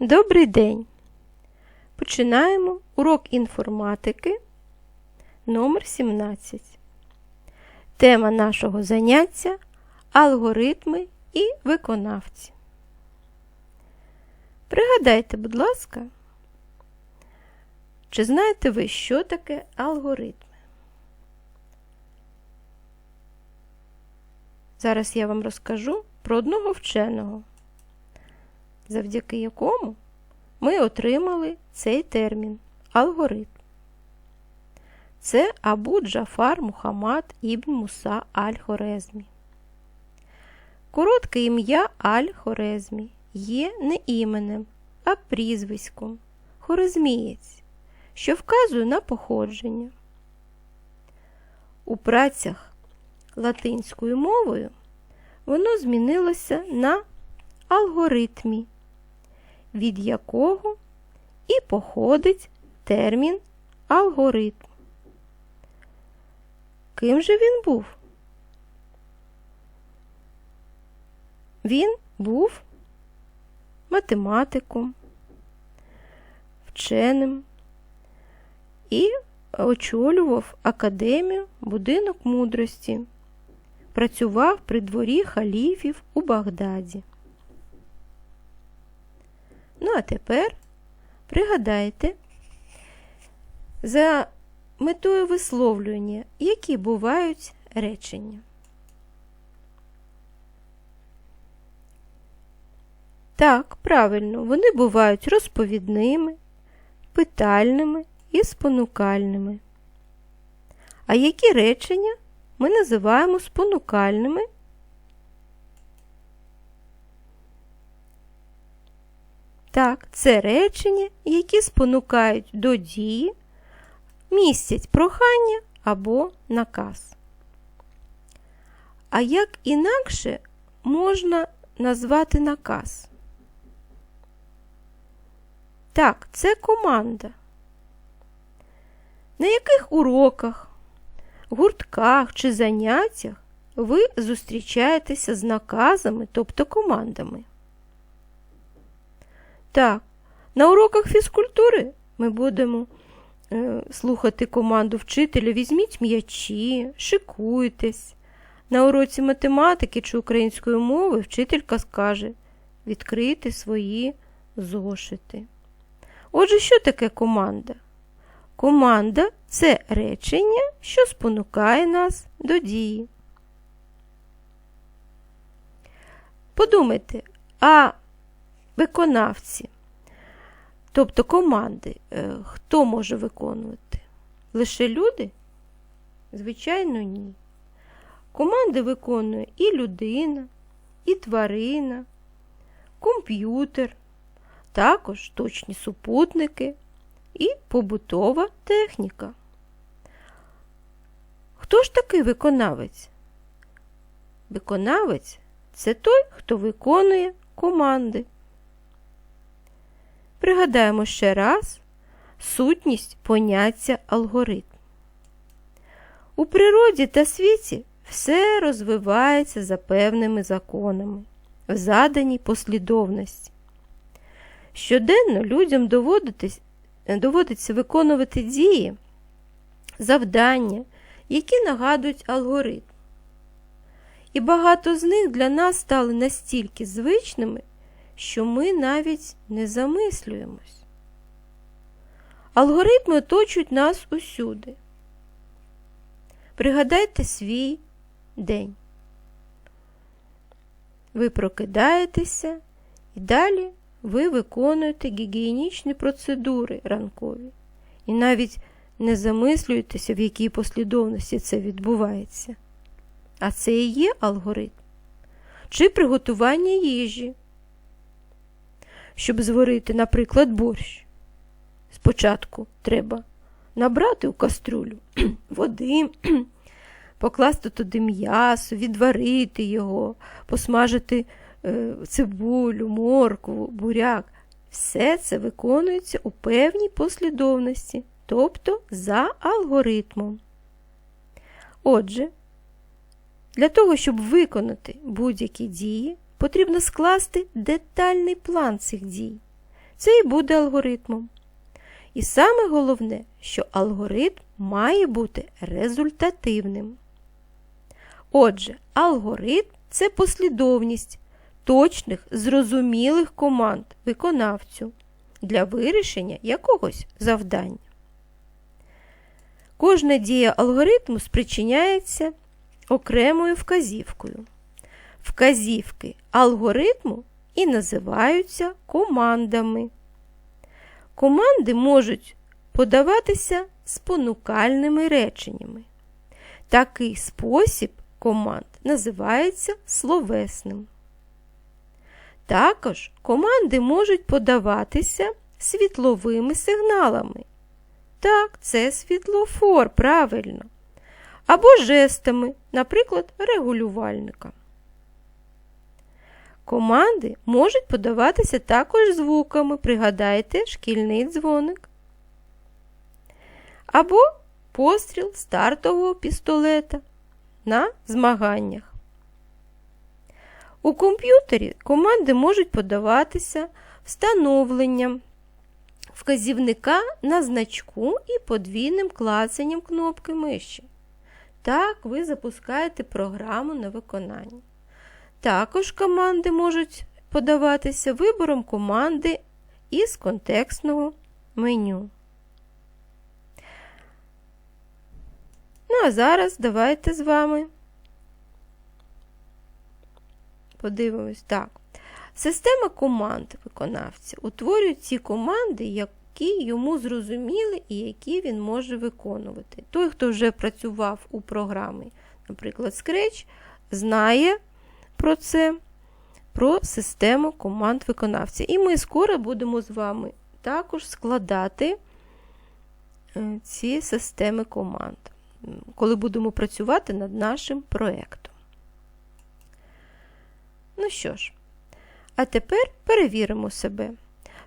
Добрий день! Починаємо урок інформатики номер 17. Тема нашого заняття алгоритми і виконавці. Пригадайте, будь ласка, чи знаєте ви, що таке алгоритми? Зараз я вам розкажу про одного вченого, завдяки якому ми отримали цей термін алгоритм. Це Абу Джафар Мухаммад Ібн Муса Аль-Хорезмі. Коротке ім'я Аль-Хорезмі є не іменем, а прізвиськом Хорезмієць, що вказує на походження. У працях латинською мовою воно змінилося на алгоритмі, від якого і походить термін алгоритм. Ким же він був? Він був математиком, вченим і очолював академію будинок мудрості, працював при дворі халіфів у Багдаді. Ну, а тепер пригадайте, за метою висловлювання, які бувають речення. Так, правильно, вони бувають розповідними, питальними і спонукальними. А які речення ми називаємо спонукальними? Так, це речення, які спонукають до дії, містять прохання або наказ. А як інакше можна назвати наказ? Так, це команда. На яких уроках, гуртках чи заняттях ви зустрічаєтеся з наказами, тобто командами? Так, на уроках фізкультури ми будемо е, слухати команду вчителя Візьміть м'ячі, шикуйтесь. На уроці математики чи української мови вчителька скаже відкрити свої зошити. Отже, що таке команда? Команда це речення, що спонукає нас до дії. Подумайте, а виконавці, тобто команди, е, хто може виконувати? Лише люди? Звичайно, ні. Команди виконує і людина, і тварина, комп'ютер, також точні супутники і побутова техніка. Хто ж такий виконавець? Виконавець це той, хто виконує команди. Пригадаємо ще раз сутність поняття алгоритм. У природі та світі все розвивається за певними законами, в заданій послідовності. Щоденно людям доводиться виконувати дії, завдання, які нагадують алгоритм. І багато з них для нас стали настільки звичними, що ми навіть не замислюємось. Алгоритми оточують нас усюди. Пригадайте свій день. Ви прокидаєтеся і далі ви виконуєте гігієнічні процедури ранкові. І навіть не замислюєтеся, в якій послідовності це відбувається. А це і є алгоритм. Чи приготування їжі. Щоб зварити, наприклад, борщ. Спочатку треба набрати у каструлю води, покласти туди м'ясо, відварити його, посмажити е, цибулю, моркву, буряк. Все це виконується у певній послідовності, тобто за алгоритмом. Отже, для того, щоб виконати будь-які дії, потрібно скласти детальний план цих дій, це і буде алгоритмом. І саме головне, що алгоритм має бути результативним. Отже, алгоритм це послідовність точних, зрозумілих команд виконавцю для вирішення якогось завдання. Кожна дія алгоритму спричиняється окремою вказівкою. Вказівки алгоритму і називаються командами. Команди можуть подаватися спонукальними реченнями. Такий спосіб команд називається словесним. Також команди можуть подаватися світловими сигналами. Так, це світлофор, правильно. Або жестами, наприклад, регулювальника. Команди можуть подаватися також звуками, пригадайте шкільний дзвоник. Або постріл стартового пістолета на змаганнях. У комп'ютері команди можуть подаватися встановленням вказівника на значку і подвійним клацанням кнопки миші. Так, ви запускаєте програму на виконання. Також команди можуть подаватися вибором команди із контекстного меню. Ну, а зараз давайте з вами подивимось так. Система команд виконавця утворює ці команди, які йому зрозуміли і які він може виконувати. Той, хто вже працював у програмі, наприклад, Scratch, знає про це, про систему команд виконавця. І ми скоро будемо з вами також складати е, ці системи команд, коли будемо працювати над нашим проєктом. Ну що ж, а тепер перевіримо себе.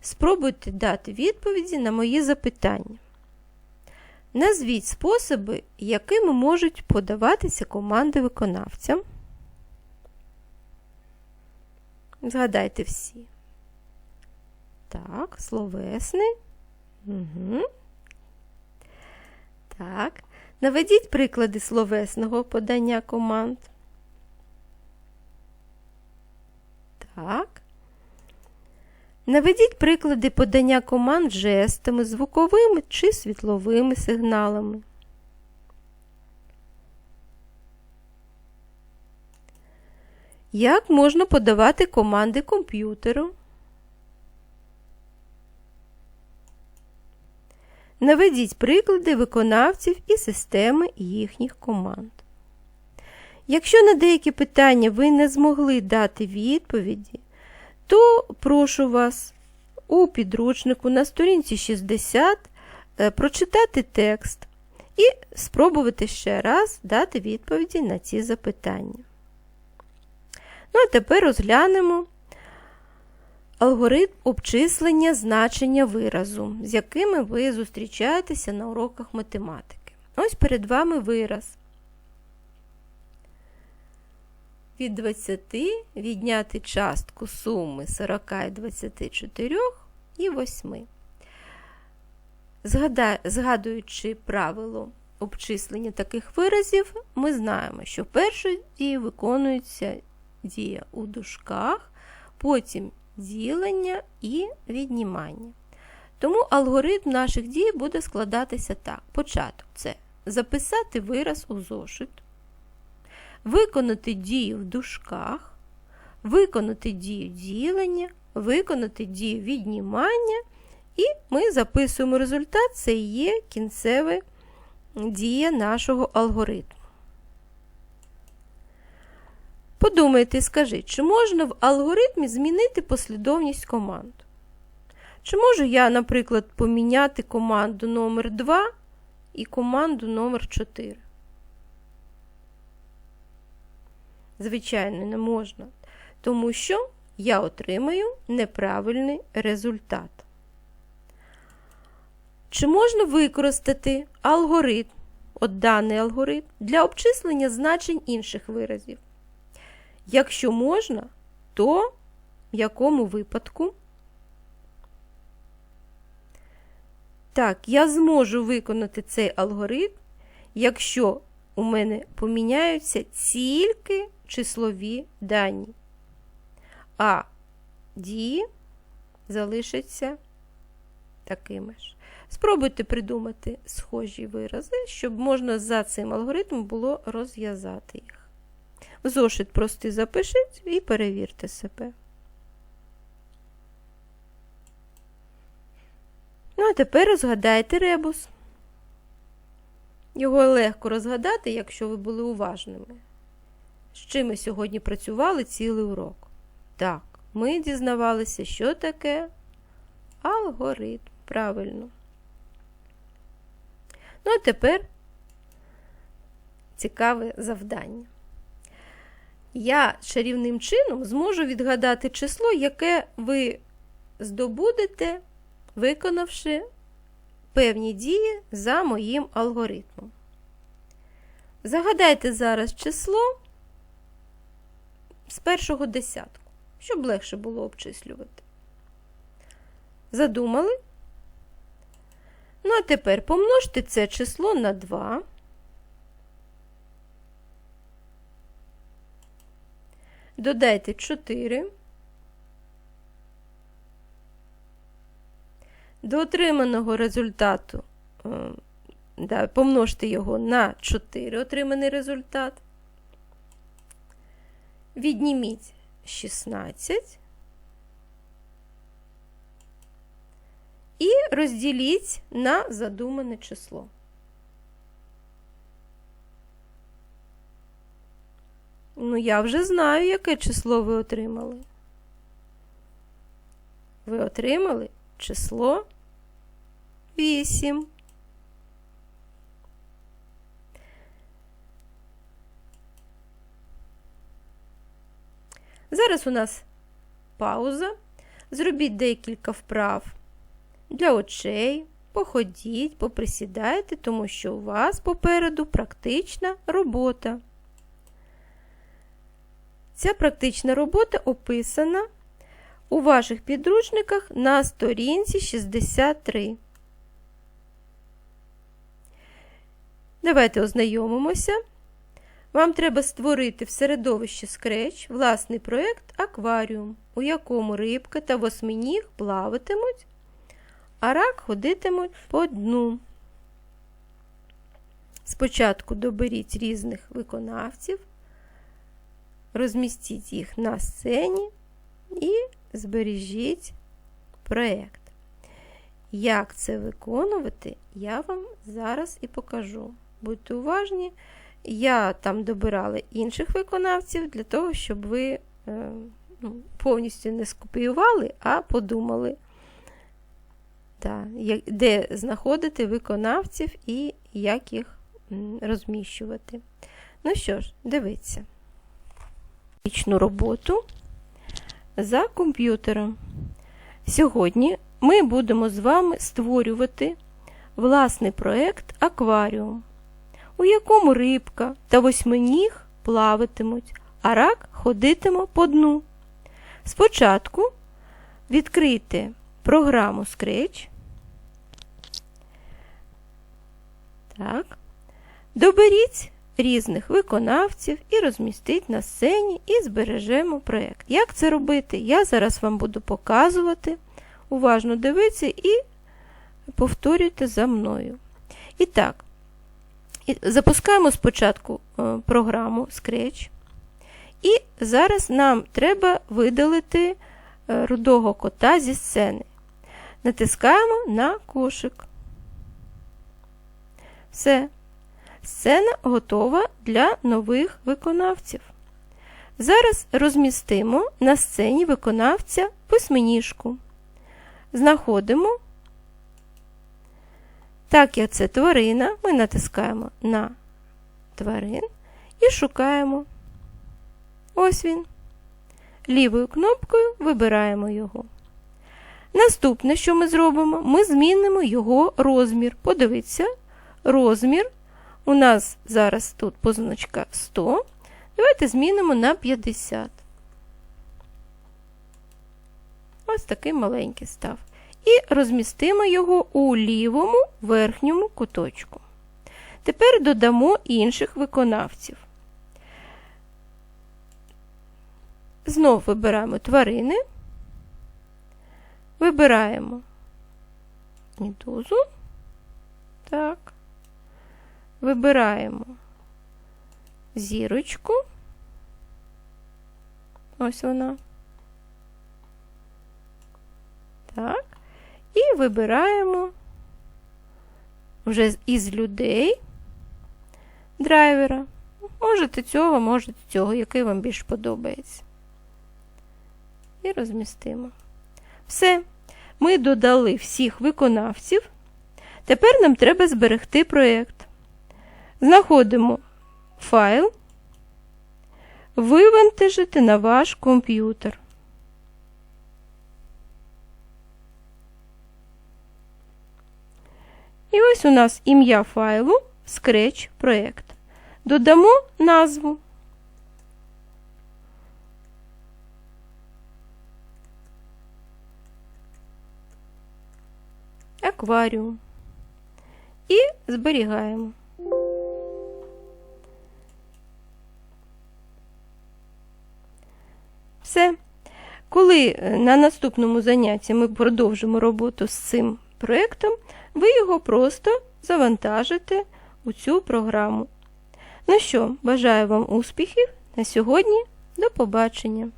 Спробуйте дати відповіді на мої запитання. Назвіть способи, якими можуть подаватися команди виконавцям. Згадайте всі. Так, словесний. Угу. Так. Наведіть приклади словесного подання команд. Так. Наведіть приклади подання команд жестами, звуковими чи світловими сигналами. Як можна подавати команди комп'ютеру? Наведіть приклади виконавців і системи їхніх команд. Якщо на деякі питання ви не змогли дати відповіді, то прошу вас у підручнику на сторінці 60 е, прочитати текст і спробувати ще раз дати відповіді на ці запитання. Ну, а тепер розглянемо алгоритм обчислення значення виразу, з якими ви зустрічаєтеся на уроках математики. Ось перед вами вираз. Від 20 відняти частку суми 40 і 24 і 8. Згадуючи правило обчислення таких виразів, ми знаємо, що першою дією виконується дія у дужках, потім ділення і віднімання. Тому алгоритм наших дій буде складатися так. Початок це записати вираз у зошит, виконати дію в дужках, виконати дію ділення, виконати дію віднімання, і ми записуємо результат, це є кінцева дія нашого алгоритму. Подумайте скажіть, чи можна в алгоритмі змінити послідовність команд? Чи можу я, наприклад, поміняти команду номер 2 і команду номер 4? Звичайно, не можна. Тому що я отримаю неправильний результат. Чи можна використати алгоритм, от даний алгоритм, для обчислення значень інших виразів? Якщо можна, то в якому випадку? Так, я зможу виконати цей алгоритм, якщо у мене поміняються тільки числові дані, а дії залишаться такими ж. Спробуйте придумати схожі вирази, щоб можна за цим алгоритмом було розв'язати їх. Зошит простий запишіть і перевірте себе. Ну, а тепер розгадайте ребус. Його легко розгадати, якщо ви були уважними. З чим ми сьогодні працювали цілий урок? Так, ми дізнавалися, що таке алгоритм. Правильно. Ну, а тепер цікаве завдання. Я чарівним чином зможу відгадати число, яке ви здобудете, виконавши певні дії за моїм алгоритмом. Загадайте зараз число з першого десятку, щоб легше було обчислювати. Задумали? Ну, а тепер помножте це число на 2. Додайте 4. До отриманого результату е, да, помножте його на 4 отриманий результат. Відніміть 16. І розділіть на задумане число. Ну, я вже знаю, яке число ви отримали. Ви отримали число 8. Зараз у нас пауза. Зробіть декілька вправ для очей, походіть, поприсідайте, тому що у вас попереду практична робота. Ця практична робота описана у ваших підручниках на сторінці 63. Давайте ознайомимося. Вам треба створити в середовищі Scratch власний проєкт акваріум, у якому рибка та восьминіг плаватимуть, а рак ходитимуть по дну. Спочатку доберіть різних виконавців, розмістіть їх на сцені і збережіть проєкт. Як це виконувати, я вам зараз і покажу. Будьте уважні, я там добирала інших виконавців для того, щоб ви е, ну, повністю не скопіювали, а подумали, та, де знаходити виконавців і як їх розміщувати. Ну що ж, дивіться. Вічну роботу за комп'ютером. Сьогодні ми будемо з вами створювати власний проєкт акваріум, у якому рибка та восьминіг плаватимуть, а рак ходитиме по дну. Спочатку відкрийте програму Scratch. Так. Доберіть різних виконавців і розмістіть на сцені і збережемо проєкт. Як це робити? Я зараз вам буду показувати. Уважно дивіться і повторюйте за мною. І так, запускаємо спочатку е, програму Scratch. І зараз нам треба видалити е, рудого кота зі сцени. Натискаємо на кошик. Все. Сцена готова для нових виконавців. Зараз розмістимо на сцені виконавця письменіжку. Знаходимо, так як це тварина, ми натискаємо на тварин і шукаємо. Ось він. Лівою кнопкою вибираємо його. Наступне, що ми зробимо, ми змінимо його розмір. Подивіться, розмір у нас зараз тут позначка 100. Давайте змінимо на 50. Ось такий маленький став. і розмістимо його у лівому верхньому куточку. Тепер додамо інших виконавців. Знов вибираємо тварини, вибираємо медузу. Так. Вибираємо зірочку. Ось вона. Так. І вибираємо вже із людей драйвера. Можете цього, можете цього, який вам більш подобається. І розмістимо. Все. Ми додали всіх виконавців. Тепер нам треба зберегти проєкт. Знаходимо файл, вивантажити на ваш комп'ютер. І ось у нас ім'я файлу Scratch проєкт. Додамо назву. Акваріум. І зберігаємо. Коли е, на наступному занятті ми продовжимо роботу з цим проєктом, ви його просто завантажите у цю програму. Ну що, бажаю вам успіхів на сьогодні. До побачення!